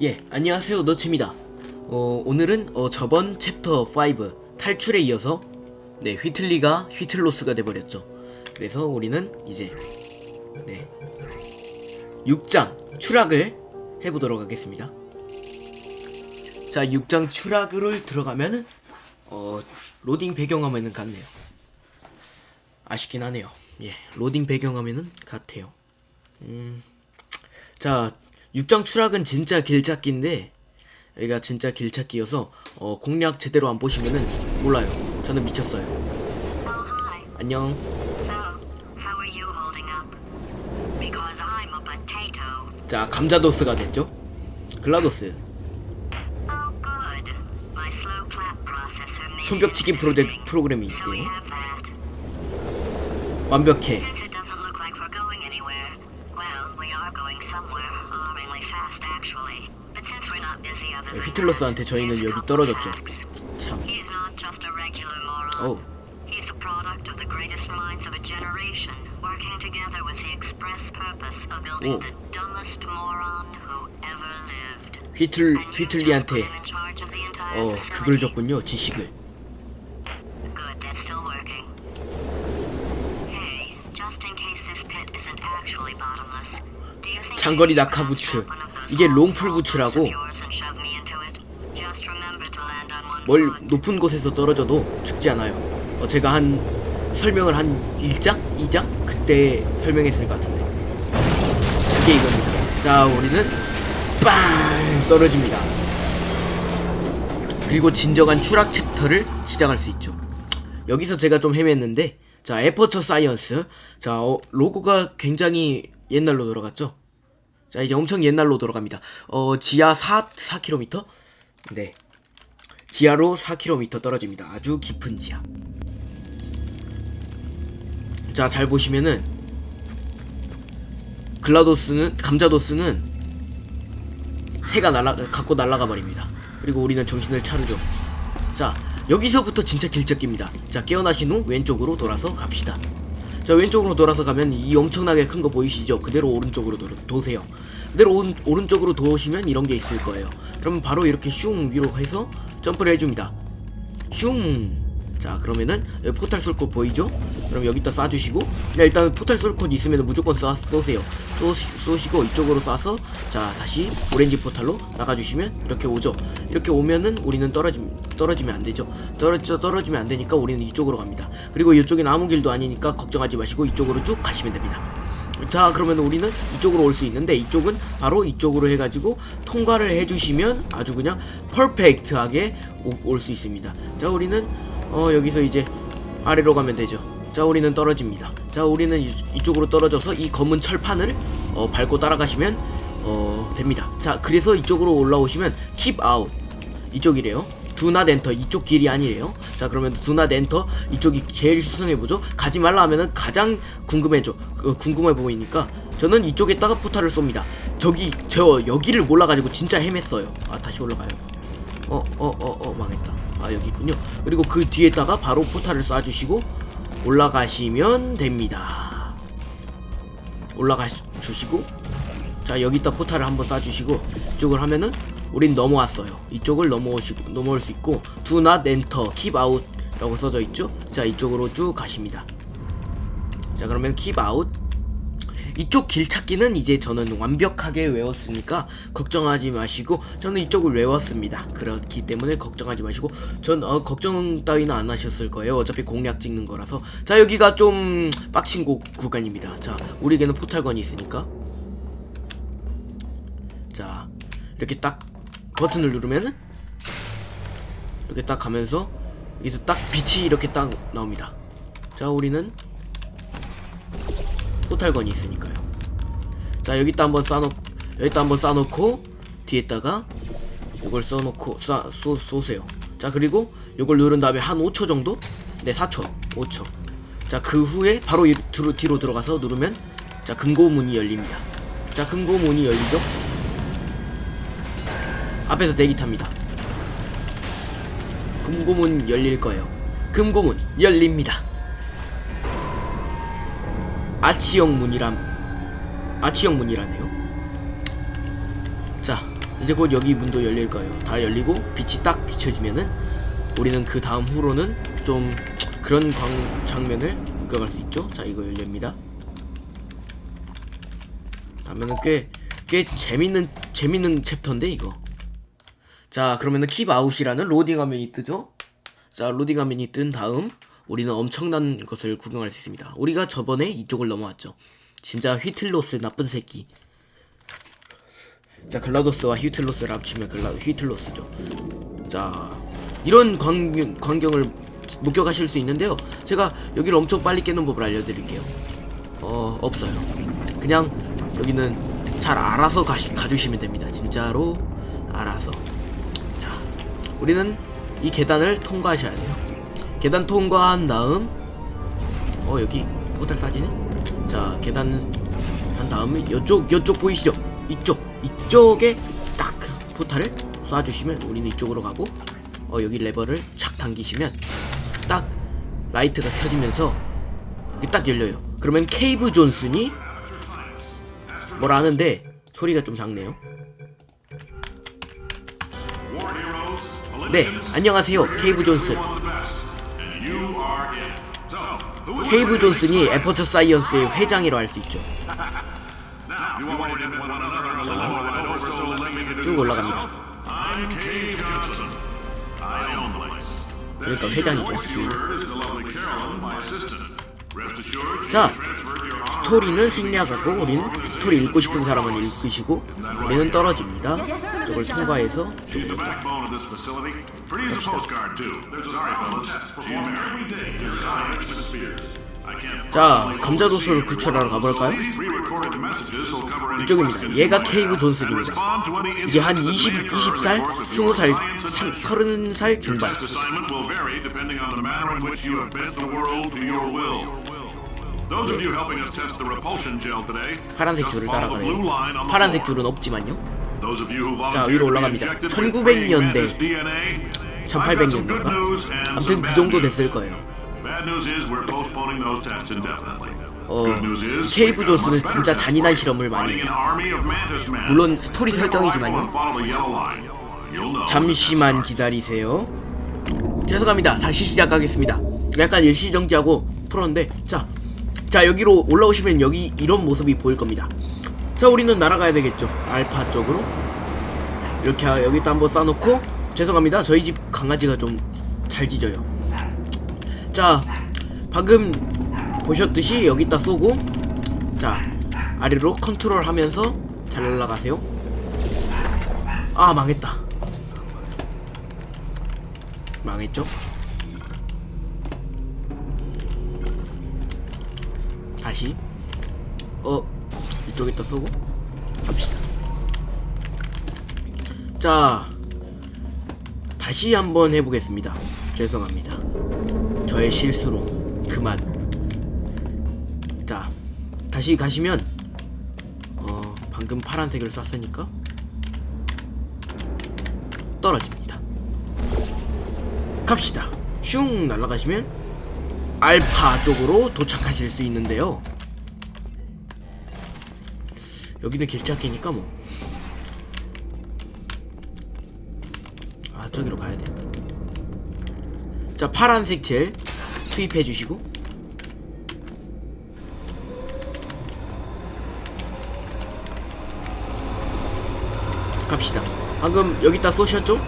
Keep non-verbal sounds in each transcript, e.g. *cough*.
예, 안녕하세요. 너츠입니다. 어, 오늘은 어, 저번 챕터 5 탈출에 이어서 네, 휘틀리가 휘틀로스가 돼 버렸죠. 그래서 우리는 이제 네 6장 추락을 해 보도록 하겠습니다. 자, 6장 추락을 들어가면은 어, 로딩 배경화면은 같네요. 아쉽긴 하네요. 예, 로딩 배경화면은 같아요. 음, 자, 6장 추락은 진짜 길찾기인데 여기가 진짜 길찾기여서 어, 공략 제대로 안 보시면은 몰라요. 저는 미쳤어요. Oh. 안녕. So. 자, 감자도스가 됐죠? 글라도스. Oh, 손뼉치기 프로젝트. 프로그램이 있대요. 완벽해. That, 저희는 여기 떨어졌죠. 참. He's not just a regular moron. Oh. He's the product of the greatest minds of a generation, working together with the express purpose of Oh. building the dumbest moron who ever lived. 휘틀 휘틀리한테 어 그걸. 줬군요. 지식을. Good, that's still working. Hey, just in case this pit isn't actually bottomless, do you think 장거리 낙하 부츠. 이게 롱풀 부츠라고. of yours and shove me into it? Just remember to foot. 높은 곳에서 떨어져도 죽지 않아요. 어, 제가 한 설명을 한 1장? 2장? 그때 설명했을 것 같은데. 이게 이겁니다. 자, 우리는 빵! 떨어집니다. 그리고 진정한 추락 챕터를 시작할 수 있죠. 여기서 제가 좀 헤맸는데, 자, 에퍼처 사이언스. 자, 어, 로고가 굉장히 옛날로 돌아갔죠? 자, 이제 엄청 옛날로 돌아갑니다. 어, 지하 4, 4km? 네. 지하로 4km 떨어집니다. 아주 깊은 지하. 자, 잘 보시면은 글라도스는 감자도스는 새가 날아 갖고 날아가 버립니다. 그리고 우리는 정신을 차리죠. 자, 여기서부터 진짜 길잡기입니다. 자, 깨어나신 후 왼쪽으로 돌아서 갑시다. 자, 왼쪽으로 돌아서 가면 이 엄청나게 큰 거 보이시죠? 그대로 오른쪽으로 도, 도세요. 그대로 오, 오른쪽으로 도시면 이런 게 있을 거예요. 그러면 바로 이렇게 슝 위로 해서 점프를 해줍니다. 슝. 자 그러면은 포탈 쏠꽃 보이죠? 그럼 여기다 쏴주시고 그냥 일단 포탈 쏠꽃 있으면 무조건 쏴, 쏘세요 쏘, 쏘시고 이쪽으로 쏴서 자 다시 오렌지 포탈로 나가주시면 이렇게 오죠 이렇게 오면은 우리는 떨어지, 떨어지면 안되죠 떨어져, 떨어지면 안되니까 우리는 이쪽으로 갑니다 그리고 이쪽엔 아무 길도 아니니까 걱정하지 마시고 이쪽으로 쭉 가시면 됩니다 자 그러면 우리는 이쪽으로 올 수 있는데 이쪽은 바로 이쪽으로 해가지고 통과를 해주시면 아주 그냥 퍼펙트하게 올 수 있습니다. 자 우리는 어 여기서 이제 아래로 가면 되죠. 자 우리는 떨어집니다. 자 우리는 이, 이쪽으로 떨어져서 이 검은 철판을 어, 밟고 따라가시면 어 됩니다. 자 그래서 이쪽으로 올라오시면 keep out. 이쪽이래요 not enter 이쪽 길이 아니래요. 자 그러면 not enter 이쪽이 제일 수상해보죠. 가지 말라 하면은 가장 궁금해져 어, 궁금해 보이니까 저는 이쪽에다가 포탈을 쏩니다. 저기 저 여기를 몰라가지고 진짜 헤맸어요. 아 다시 올라가요. 어 어 어 어 망했다. 아 여기 있군요. 그리고 그 뒤에다가 바로 포탈을 쏴주시고 올라가시면 됩니다. 올라가 주시고 자 여기다 포탈을 한번 쏴주시고 이쪽을 하면은 우린 넘어왔어요 이쪽을 넘어오시고 넘어올 수 있고 do not enter keep out 라고 써져 있죠 자 이쪽으로 쭉 가십니다 자 그러면 keep out 이쪽 길 찾기는 이제 저는 완벽하게 외웠으니까 걱정하지 마시고 저는 이쪽을 외웠습니다. 그렇기 때문에 걱정하지 마시고 전 어, 걱정 따위는 안 하셨을 거예요. 어차피 공략 찍는 거라서 자 여기가 좀 빡친 곳 구간입니다. 자 우리에게는 포탈건이 있으니까 자 이렇게 딱 버튼을 누르면은 이렇게 딱 가면서 여기서 딱 빛이 이렇게 딱 나옵니다. 자 우리는 포탈건이 있으니까요. 자 여기다 한번 쏴놓고 여기다 한번 쏴놓고 뒤에다가 이걸 써놓고 쏴 쏘, 쏘세요. 자 그리고 이걸 누른 다음에 한 5초 정도? 네 4초 5초. 자 그 후에 바로 이, 뒤로, 뒤로 들어가서 누르면 자 금고문이 열립니다. 자 금고문이 열리죠? 앞에서 대기 탑니다. 금고문 열릴 거예요. 금고문 열립니다. 아치형 문이람 아치형 문이라네요. 자 이제 곧 여기 문도 열릴 거예요. 다 열리고 빛이 딱 비춰지면은 우리는 그 다음 후로는 좀 그런 광 장면을 목격할 수 있죠. 자 이거 열립니다. 다음에는 꽤 꽤 재밌는 재밌는 챕터인데 이거. 자 그러면은 킵 아웃이라는 로딩 화면이 뜨죠. 자 로딩 화면이 뜬 다음 우리는 엄청난 것을 구경할 수 있습니다. 우리가 저번에 이쪽을 넘어왔죠. 진짜 휘틀로스 나쁜 새끼. 자 글라도스와 휘틀로스를 합치면 글라 휘틀로스죠. 자 이런 광경, 광경을 목격하실 수 있는데요. 제가 여기를 엄청 빨리 깨는 법을 알려드릴게요. 어 없어요. 그냥 여기는 잘 알아서 가시, 가주시면 됩니다. 진짜로 알아서. 자 우리는 이 계단을 통과하셔야 돼요. 계단 통과한 다음 어 여기 포탈 싸지네. 자 계단 한 다음에 이쪽 이쪽 보이시죠? 이쪽 이쪽에 딱 포탈을 쏴주시면 우리는 이쪽으로 가고 어 여기 레버를 착 당기시면 딱 라이트가 켜지면서 이게 딱 열려요. 그러면 케이브 존슨이 뭘 아는데 소리가 좀 작네요. 네, 안녕하세요. 케이브 존슨. 케이브 존슨이 에퍼처 사이언스의 회장이라 할 수 있죠. 쭉 올라갑니다. 그러니까 회장이죠. 주인. 자, 스토리는 생략하고 우린 스토리 읽고 싶은 사람은 읽으시고 우리는 떨어집니다. 저걸 통과해서 쪽으로 딱 자, 감자 도수를 구출하러 가볼까요? 이쪽입니다. 얘가 케이브 존슨입니다. 이게 한 20, 20살? 20살, 3, 30살 중반. 파란색 줄을 따라가네요. 파란색 줄은 없지만요. 자 위로 올라갑니다. 1900년대, 1800년대인가? 아무튼 그 정도 됐을 거예요. 어, 케이브 존스는 진짜 잔인한 실험을 많이 해요. 물론 스토리 설정이지만요. 잠시만 기다리세요. 죄송합니다. 다시 시작하겠습니다. 약간 일시정지하고 풀었는데, 자, 자 여기로 올라오시면 여기 이런 모습이 보일 겁니다. 자, 우리는 날아가야 되겠죠. 알파 쪽으로. 이렇게 여기다 한번 쌓아놓고, 죄송합니다. 저희 집 강아지가 좀 잘 짖어요. 자, 방금 보셨듯이 여기다 쏘고, 자, 아래로 컨트롤 하면서 잘 날아가세요. 아, 망했다. 망했죠? 다시 어 이쪽에다 쏘고. 갑시다. 자 다시 한번 해보겠습니다. 죄송합니다. 저의 실수로 그만. 자 다시 가시면 어 방금 파란색을 쐈으니까 떨어집니다. 갑시다. 슝 날아가시면 알파 쪽으로 도착하실 수 있는데요. 여기는 길찾기니까 뭐. 아 저기로 가야 돼. 자 파란색 젤 투입해 주시고. 갑시다. 방금 여기다 쏘셨죠?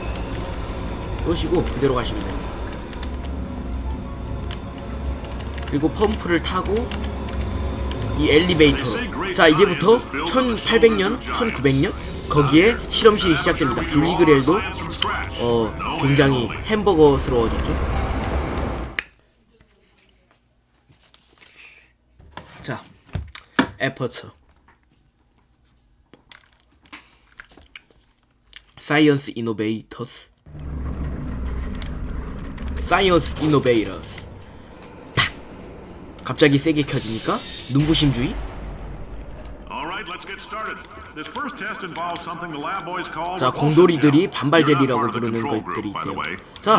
쏘시고 그대로 가시면 됩니다. 그리고 펌프를 타고 이 엘리베이터로 자 이제부터 1800년 1900년? 거기에 실험실이 시작됩니다. 분리그렐도 어 굉장히 햄버거스러워졌죠. 자 에퍼처 사이언스 이노베이터스. 사이언스 이노베이터스. 탁! 갑자기 세게 켜지니까 눈부심주의? 자, 공돌이들이 반발젤이라고 부르는 것들이 있대요. 자,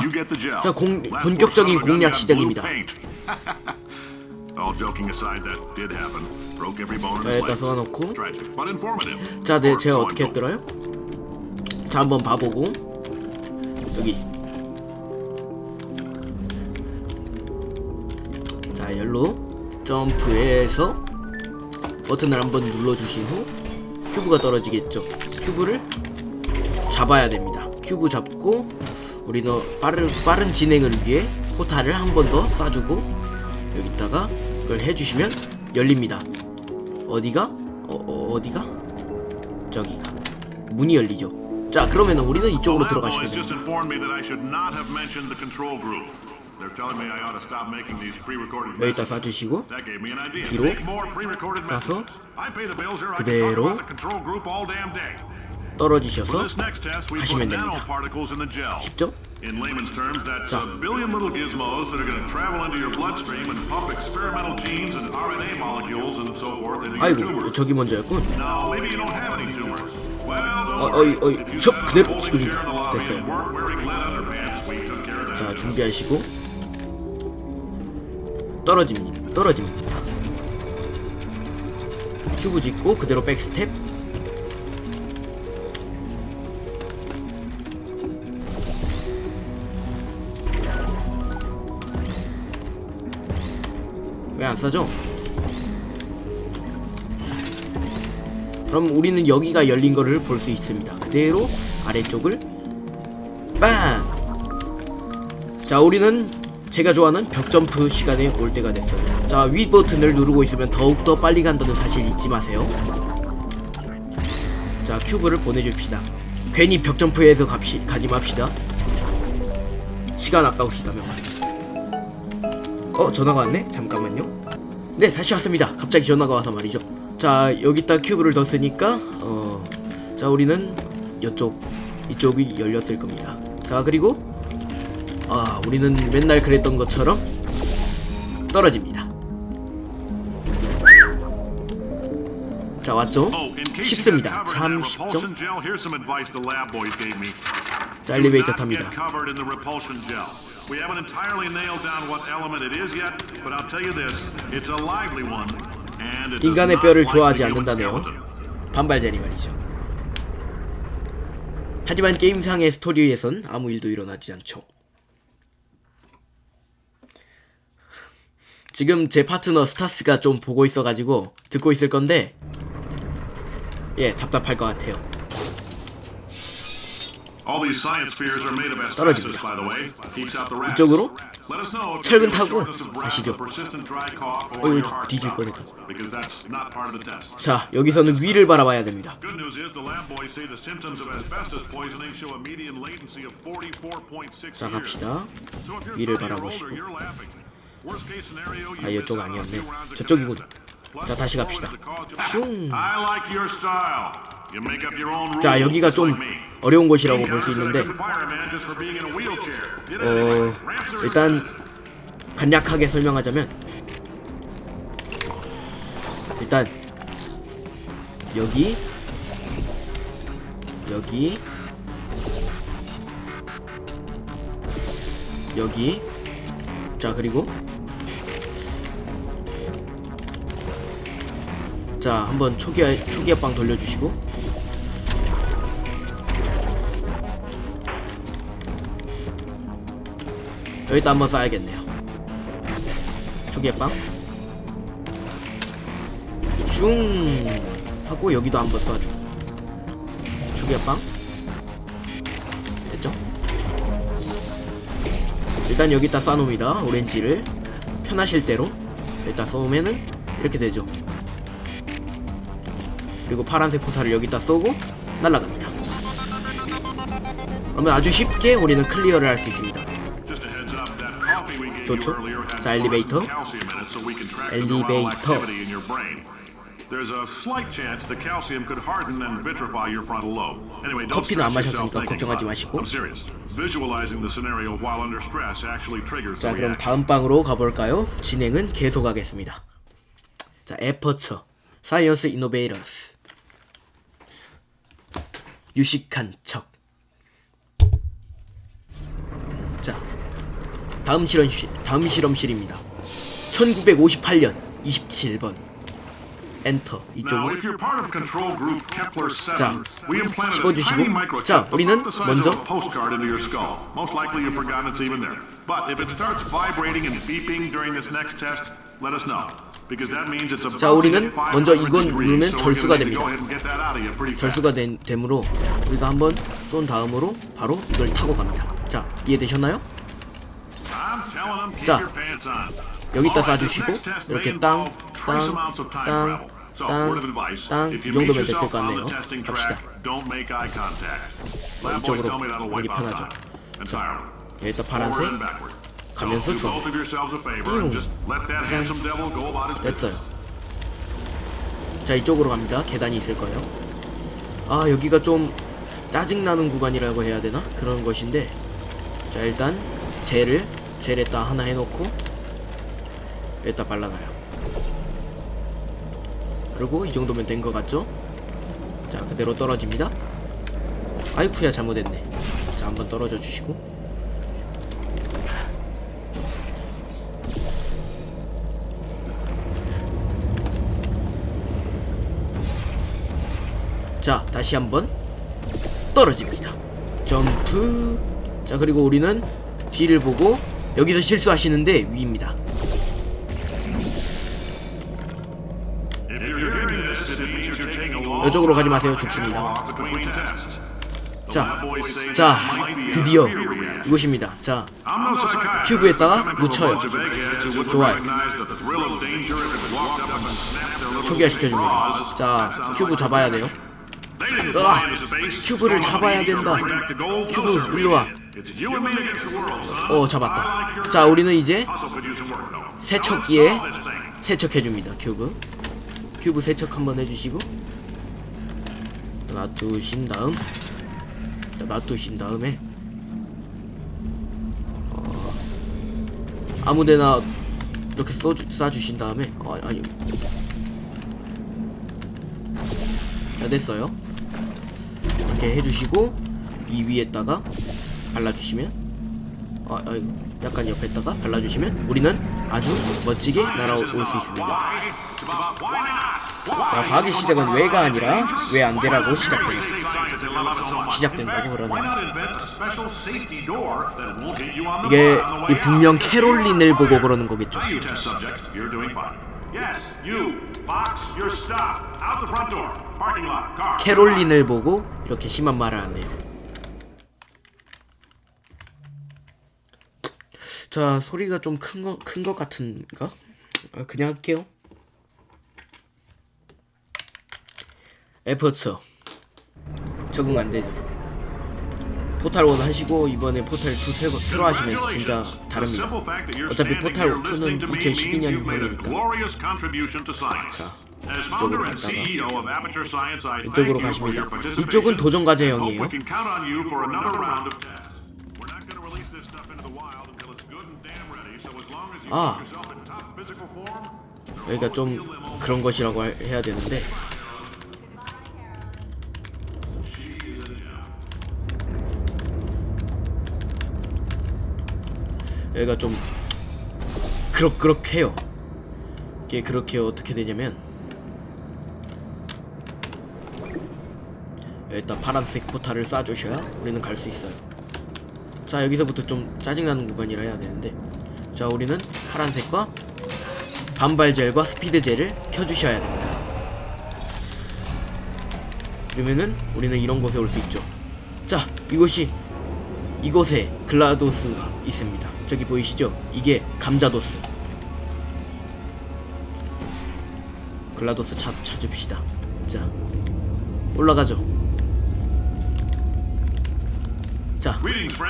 자, 자, 공- 본격적인 공략 시작입니다. *laughs* 자, 여기다 써놓고. 자, 자, 네, 제가 어떻게 했더라요? 자 한번 봐보고. 여기 자 열로 점프해서 버튼을 한번 눌러주신 후 큐브가 떨어지겠죠. 큐브를 잡아야 됩니다. 큐브 잡고 우리는 빠른 빠른 진행을 위해 포탈을 한 번 더 쏴주고 여기다가 그걸 해주시면 열립니다. 어디가? 어, 어 어디가? 저기가. 문이 열리죠. 자 그러면 우리는 이쪽으로 들어가시면 됩니다 여기다. 쏴주시고. 뒤로 가서 messages. I pay the bills here. I can talk 그대로 about the control group all damn day. For 떨어지셔서 this next test, we put 가시면 됩니다. nanoparticles in the gel. 쉽죠? In layman's terms, that's 자. a billion little gizmos that are going to travel into your bloodstream and pump experimental genes and RNA molecules and so forth into your 아이고. 저기 먼저였군 어, 어이. 어이, 저 그대로 지금 됐어요. 자 준비하시고 떨어집니다 떨어집니다 큐브 짓고 그대로 백스텝 왜 안 싸죠? 그럼 우리는 여기가 열린 거를 볼 수 있습니다 그대로 아래쪽을 빵! 자 우리는 제가 좋아하는 벽점프 시간에 올 때가 됐어요. 자 위 버튼을 누르고 있으면 더욱더 빨리 간다는 사실 잊지 마세요. 자 큐브를 보내줍시다. 괜히 벽점프해서 갑시, 가지 맙시다. 시간 아까우시다면. 어 전화가 왔네? 잠깐만요. 네 다시 왔습니다. 갑자기 전화가 와서 말이죠. 자 여기다 큐브를 뒀으니까 어 자 우리는 이쪽 이쪽이 열렸을 겁니다. 자 그리고 아, 우리는 맨날 그랬던 것처럼 떨어집니다. 자, 왔죠? Oh, 쉽습니다. 참 쉽죠? 자, 엘리베이터 탑니다. get covered in the repulsion gel. We haven't entirely nailed down what element it is yet, but I'll tell you this: it's a lively one, and it does 인간의 뼈를 좋아하지 않는다네요. 반발자리 말이죠. 하지만 게임상의 스토리에선 아무 일도 일어나지 않죠. 지금 제 파트너 스타스가 좀 보고 있어가지고 듣고 있을 건데 예 답답할 것 같아요. 떨어집니다. 이쪽으로 철근 타고 가시죠. heart 뒤질 뻔했다. 자 여기서는 위를 바라봐야 됩니다. Good news is the lab boys say the symptoms of asbestos poisoning show a median latency of 44.6 자. 갑시다. 위를 30 or older, 바라보시고. 아 이쪽 아니었네. 저쪽이군. 자 다시 갑시다. 슝. 자 여기가 좀. 어려운 곳이라고 볼 수 있는데 어 일단. 간략하게 설명하자면 일단 여기 여기 여기 자 그리고 자 한번 초기 초기 합방 돌려주시고. 여기다 한번 쏴야겠네요. 초기 합방. 슝! 하고 여기도 한번 쏴주고 초기 합방. 됐죠? 일단 여기다 쏴놓습니다 오렌지를. 편하실 대로. 여기다 쏘면은 이렇게 되죠 그리고 파란색 포탈을 여기다 쏘고 날아갑니다 그러면 아주 쉽게 우리는 클리어를 할 수 있습니다 좋죠? 자, 엘리베이터. 엘리베이터. 커피는 안 마셨으니까 걱정하지. 마시고. 자 그럼. 다음 방으로 가볼까요? 진행은 계속하겠습니다. 자 에퍼처 사이언스 이노베이터스 유식한 척. 자 다음 실험 다음 실험실입니다. 1958년 27번 엔터 이쪽으로 if you're part of control group Kepler 7, 자, 씹어주시고. microchip 자, 우리는 먼저 of a postcard into your skull. Most likely you've forgotten it's even there. But if it starts vibrating and beeping during this next test, let us know. 자, 우리는 먼저 500 이건 누르면 절수가 됩니다. 절수가 된, 되므로 우리가 한번 쏜 다음으로 바로 이걸 타고 갑니다. 자, 이해되셨나요? 자. 여기다 쏴주시고 이렇게 땅, 땅, amounts of time 땅, travel. So, 땅, word of advice, 땅, if 이 정도면 됐을 것 같네요. 갑시다. boys 이쪽으로 여기 편하죠. Entirely. 여기다 파란색. 가면서 his business. 됐어요. 자, 이쪽으로 갑니다. 계단이 있을 거예요. 아, 여기가 좀 짜증나는 구간이라고 해야 되나? 그런 것인데. 자, 일단 젤을 젤에다 하나 해놓고 여기다 발라놔요. 그리고 이 정도면 된 것 같죠? 자, 그대로 떨어집니다. 아이쿠야, 잘못했네. 자, 한번 떨어져 주시고. 자, 다시 한번 떨어집니다. 점프. 자, 그리고 우리는 뒤를 보고 여기서 실수하시는데 위입니다. 이쪽으로 가지 마세요. 죽습니다. 자, 자, 드디어. 이곳입니다. 자. 큐브에다가 묻혀요. 좋아요. 초기화 시켜줍니다. bras. 자, 큐브 잡아야 돼요. 으아. 큐브를 잡아야 된다. 큐브, 일로 와. 어, I 잡았다. 자, 우리는 이제. 세척기에. 세척해줍니다. 큐브. 큐브 세척 한번 해주시고 놔두신 다음 자, 놔두신 다음에 어, 아무데나 이렇게 쏴주신 다음에 어, 아니 자 됐어요. 이렇게 해주시고 이 위에다가 발라주시면 아, 아이고 약간 옆에다가 발라주시면 우리는 아주 멋지게 날아올 수 있습니다. 자 과학의 시작은 왜가 아니라 왜 안 되라고 시작됩니다. 시작된다고 그러네요. 이게 이 분명 캐롤린을 보고 그러는 거겠죠. 캐롤린을 보고 이렇게 심한 말을 하네요. 자 소리가 좀 큰 거 큰 것 같은가? 아, 그냥 할게요. 에퍼츠 적응 안 되죠. 포탈 1 하시고 이번에 포탈 2 새로, 새로 하시면 진짜 다릅니다. 어차피 포탈 2는 2012년 형이니까. 자, 이쪽으로 갔다가 이쪽으로 가십니다. 이쪽은 도전 과제형이에요. 아. 여기가 좀 그런 것이라고 할- 해야 되는데 여기가 좀 그렇 그렇게 해요. 이게 그렇게 어떻게 되냐면 일단 파란색 포탈을 쏴주셔야 우리는 갈 수 있어요. 자 여기서부터 좀 짜증나는 구간이라 해야 되는데 자 우리는 파란색과 반발젤과 스피드젤을 켜주셔야 됩니다. 그러면은 우리는 이런 곳에 올 수 있죠. 자 이곳이 이곳에 글라도스 있습니다. 저기 보이시죠? 이게 감자도스. 글라도스 찾, 찾읍시다. 자 올라가죠. 자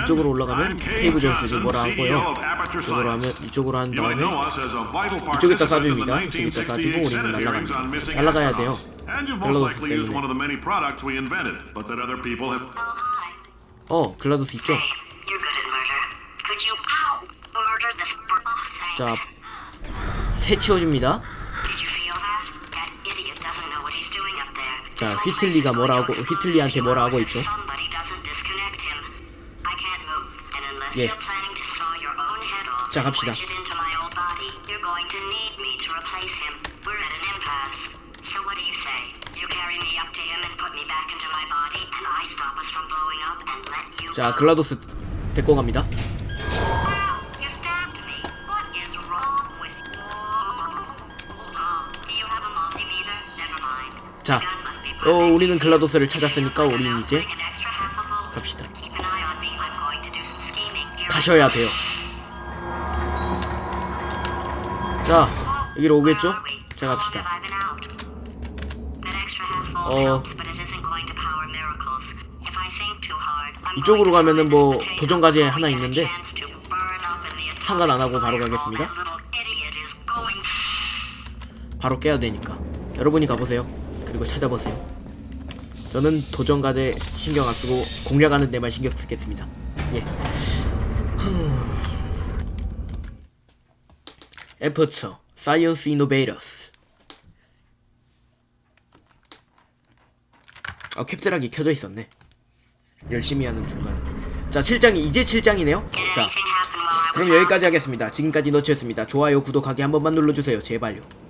이쪽으로 올라가면 케이브 존스가 뭐라 하고요. 이쪽으로 하면 이쪽으로 한 다음에 이쪽에다 쏴줍니다. 이쪽에다 쏴주고 우리는 날아갑니다. 날아가야 돼요. 글라도스 때문에. Oh. 어 글라도스 있죠? 자. 새 치워줍니다. 자, 휘틀리가 place is 뭐라 going 하고 to explode 휘틀리한테 뭐라 하고 있죠? 예. 자, 갑시다. 자. 글라도스 데리고 갑니다 자 어. 우리는 글라도스를 찾았으니까 우리는 이제. 갑시다 가셔야 돼요 자 여기로 오겠죠? 자 갑시다 어, 이쪽으로 가면은 뭐 도전 과제 하나 있는데 상관 안 하고 바로 가겠습니다. 바로 깨야 되니까 여러분이 가보세요 그리고 찾아보세요. 저는 도전 과제 신경 안 쓰고 공략하는 데만 신경 쓰겠습니다. 예. 에퍼처 사이언스 이노베이터스. 아 캡슐하기 켜져 있었네. 열심히 하는 중간에. 자 7장이 이제 7장이네요? 자 그럼 여기까지 하겠습니다. 지금까지 너치였습니다. 좋아요 구독하기 한 번만 눌러주세요. 제발요